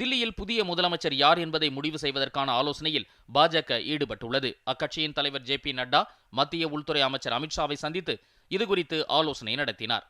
தில்லியில் புதிய முதலமைச்சர் யார் என்பதை முடிவு செய்வதற்கான ஆலோசனையில் பாஜக ஈடுபட்டுள்ளது. அக்கட்சியின் தலைவர் ஜே பி நட்டா மத்திய உள்துறை அமைச்சர் அமித்ஷாவை சந்தித்து இதுகுறித்து ஆலோசனை நடத்தினார்.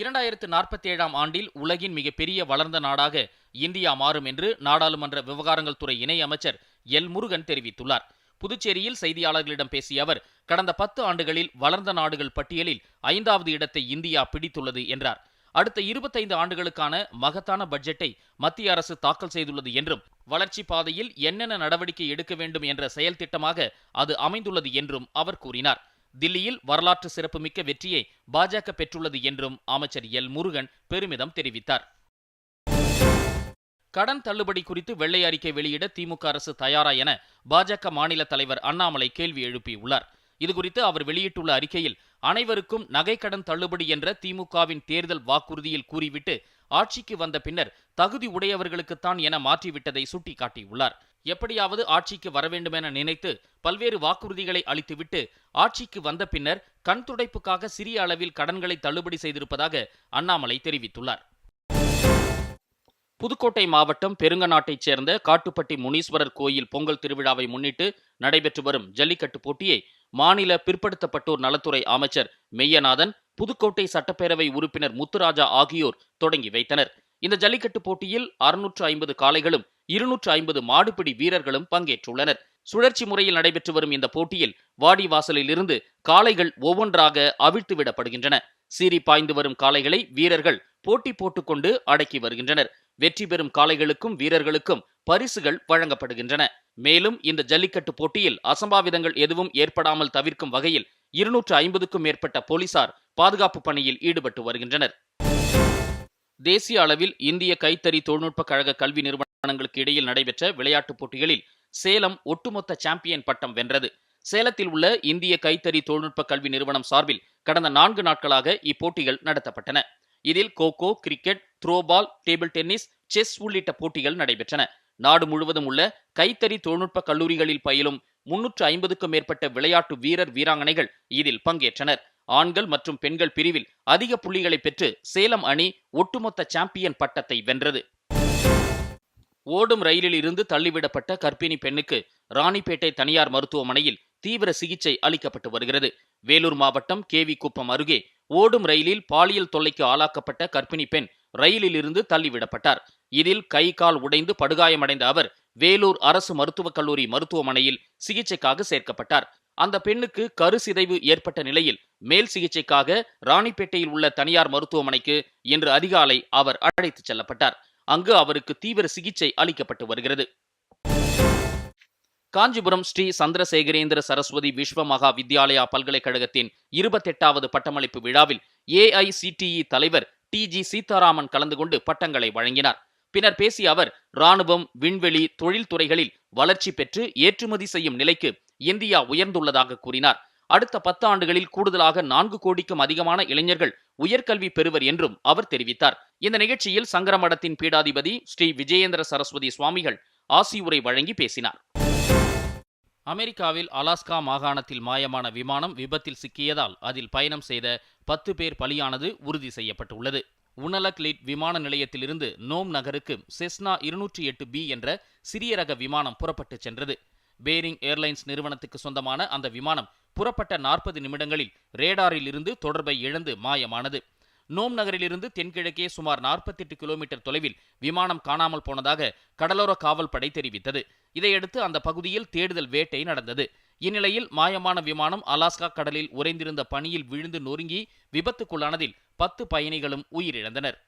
இரண்டாயிரத்து நாற்பத்தி ஏழாம் ஆண்டில் உலகின் மிகப்பெரிய வளர்ந்த நாடாக இந்தியா மாறும் என்று நாடாளுமன்ற விவகாரங்கள் துறை இணை அமைச்சர் எல் முருகன் தெரிவித்துள்ளார். புதுச்சேரியில் செய்தியாளர்களிடம் பேசிய அவர் கடந்த பத்து ஆண்டுகளில் வளர்ந்த நாடுகள் பட்டியலில் ஐந்தாவது இடத்தை இந்தியா பிடித்துள்ளது என்றார். அடுத்த இருபத்தைந்து ஆண்டுகளுக்கான மகத்தான பட்ஜெட்டை மத்திய அரசு தாக்கல் செய்துள்ளது என்றும் வளர்ச்சி பாதையில் என்னென்ன நடவடிக்கை எடுக்க வேண்டும் என்ற செயல் திட்டமாக அது அமைந்துள்ளது என்றும் அவர் கூறினார். தில்லியில் வரலாற்று சிறப்புமிக்க வெற்றியை பாஜக பெற்றுள்ளது என்றும் அமைச்சர் எல். முருகன் பெருமிதம் தெரிவித்தார். கடன் தள்ளுபடி குறித்து வெள்ளை அறிக்கை வெளியிட திமுக அரசு தயாரா என பாஜக மாநில தலைவர் அண்ணாமலை கேள்வி எழுப்பியுள்ளார். இதுகுறித்து அவர் வெளியிட்டுள்ள அறிக்கையில் அனைவருக்கும் நகைக்கடன் தள்ளுபடி என்ற திமுகவின் தேர்தல் வாக்குறுதியில் கூறிவிட்டு ஆட்சிக்கு வந்த பின்னர் தகுதி உடையவர்களுக்குத்தான் என மாற்றிவிட்டதை சுட்டிக்காட்டியுள்ளார். எப்படியாவது ஆட்சிக்கு வரவேண்டுமென நினைத்து பல்வேறு வாக்குறுதிகளை அளித்துவிட்டு ஆட்சிக்கு வந்த பின்னர் கண் துடைப்புக்காக சிறிய அளவில் கடன்களை தள்ளுபடி செய்திருப்பதாக அண்ணாமலை தெரிவித்துள்ளார். புதுக்கோட்டை மாவட்டம் பெருங்கநாட்டைச் சேர்ந்த காட்டுப்பட்டி முனீஸ்வரர் கோயில் பொங்கல் திருவிழாவை முன்னிட்டு நடைபெற்று வரும் ஜல்லிக்கட்டு போட்டியை மாநில பிற்படுத்தப்பட்டோர் நலத்துறை அமைச்சர் மெய்யநாதன் புதுக்கோட்டை சட்டப்பேரவை உறுப்பினர் முத்துராஜா ஆகியோர் தொடங்கி வைத்தனர். இந்த ஜல்லிக்கட்டு போட்டியில் அறுநூற்று ஐம்பது காளைகளும் இருநூற்று ஐம்பது மாடுபிடி வீரர்களும் பங்கேற்றுள்ளனர். சுழற்சி முறையில் நடைபெற்று வரும் இந்த போட்டியில் வாடிவாசலில் இருந்து காளைகள் ஒவ்வொன்றாக அவிழ்த்து விடப்படுகின்றன சீறி பாய்ந்து வரும் காளைகளை வீரர்கள் போட்டி போட்டுக்கொண்டு அடக்கி வருகின்றனர். வெற்றி பெறும் காளைகளுக்கும் வீரர்களுக்கும் பரிசுகள் வழங்கப்படுகின்றன. மேலும் இந்த ஜல்லிக்கட்டு போட்டியில் அசம்பாவிதங்கள் எதுவும் ஏற்படாமல் தவிர்க்கும் வகையில் இருநூற்று ஐம்பதுக்கும் மேற்பட்ட போலீசார் பாதுகாப்பு பணியில் ஈடுபட்டு வருகின்றனர். தேசிய அளவில் இந்திய கைத்தறி தொழில்நுட்ப கழக கல்வி நிறுவனங்களுக்கு இடையில் நடைபெற்ற விளையாட்டுப் போட்டிகளில் சேலம் ஒட்டுமொத்த சாம்பியன் பட்டம் வென்றது. சேலத்தில் உள்ள இந்திய கைத்தறி தொழில்நுட்ப கல்வி நிறுவனம் சார்பில் கடந்த நான்கு நாட்களாக இப்போட்டிகள் நடத்தப்பட்டன. இதில் kho-kho cricket throwball table tennis chess உள்ளிட்ட போட்டிகள் நடைபெற்றன. நாடு முழுவதும் உள்ள கைத்தறி தொழில்நுட்ப கல்லூரிகளில் பயிலும் முன்னூற்று ஐம்பதுக்கும் மேற்பட்ட விளையாட்டு வீரர் வீராங்கனைகள் இதில் பங்கேற்றனர். ஆண்கள் மற்றும் பெண்கள் பிரிவில் அதிக புள்ளிகளை பெற்று சேலம் அணி ஒட்டுமொத்த சாம்பியன் பட்டத்தை வென்றது. ஓடும் ரயிலில் இருந்து தள்ளிவிடப்பட்ட கர்ப்பிணி பெண்ணுக்கு ராணிப்பேட்டை தனியார் மருத்துவமனையில் தீவிர சிகிச்சை அளிக்கப்பட்டு வருகிறது. வேலூர் மாவட்டம் கேவி குப்பம் அருகே ஓடும் ரயிலில் பாலியல் தொல்லைக்கு ஆளாக்கப்பட்ட கர்ப்பிணி பெண் ரயிலில் இருந்து தள்ளிவிடப்பட்டார். இதில் கை கால் உடைந்து படுகாயமடைந்த அவர் வேலூர் அரசு மருத்துவக் கல்லூரி மருத்துவமனையில் சிகிச்சைக்காக சேர்க்கப்பட்டார். அந்த பெண்ணுக்கு கரு சிதைவு ஏற்பட்ட நிலையில் மேல் சிகிச்சைக்காக ராணிப்பேட்டையில் உள்ள தனியார் மருத்துவமனைக்கு இன்று அதிகாலை அவர் அழைத்துச் செல்லப்பட்டார். அங்கு அவருக்கு தீவிர சிகிச்சை அளிக்கப்பட்டு வருகிறது. காஞ்சிபுரம் ஸ்ரீ சந்திரசேகரேந்திர சரஸ்வதி விஸ்வ மகா வித்யாலயா பல்கலைக்கழகத்தின் இருபத்தெட்டாவது பட்டமளிப்பு விழாவில் ஏஐசிடிஇ தலைவர் டி. ஜி. சீதாராமன் கலந்து கொண்டு பட்டங்களை வழங்கினார். பின்னர் பேசிய அவர் ராணுவம் விண்வெளி தொழில்துறைகளில் வளர்ச்சி பெற்று ஏற்றுமதி செய்யும் நிலைக்கு இந்தியா உயர்ந்துள்ளதாக கூறினார். அடுத்த பத்து ஆண்டுகளில் கூடுதலாக நான்கு கோடிக்கும் அதிகமான இளைஞர்கள் உயர்கல்வி பெறுவர் என்றும் அவர் தெரிவித்தார். இந்த நிகழ்ச்சியில் சங்கரமடத்தின் பீடாதிபதி ஸ்ரீ விஜயேந்திர சரஸ்வதி சுவாமிகள் ஆசியுரை வழங்கி பேசினார். அமெரிக்காவில் அலாஸ்கா மாகாணத்தில் மாயமான விமானம் விபத்தில் சிக்கியதால் அதில் பயணம் செய்த பத்து பேர் பலியானது உறுதி செய்யப்பட்டுள்ளது. உனலக்லிட் விமான நிலையத்திலிருந்து நோம் நகருக்கு செஸ்னா இருநூற்றி எட்டு பி என்ற சிறிய ரக விமானம் புறப்பட்டு சென்றது. பேரிங் ஏர்லைன்ஸ் நிறுவனத்துக்கு சொந்தமான அந்த விமானம் புறப்பட்ட நாற்பது நிமிடங்களில் ரேடாரில் இருந்து தொடர்பை இழந்து மாயமானது. நோம் நகரிலிருந்து தென்கிழக்கே சுமார் நாற்பத்தெட்டு கிலோமீட்டர் தொலைவில் விமானம் காணாமல் போனதாக கடலோர காவல் படை தெரிவித்தது. இதையடுத்து அந்த பகுதியில் தேடுதல் வேட்டை நடந்தது. இந்நிலையில் மாயமான விமானம் அலாஸ்கா கடலில் உறைந்திருந்த பனியில் விழுந்து நொறுங்கி விபத்துக்குள்ளானதில் பத்து பயணிகளும் உயிரிழந்தனர்.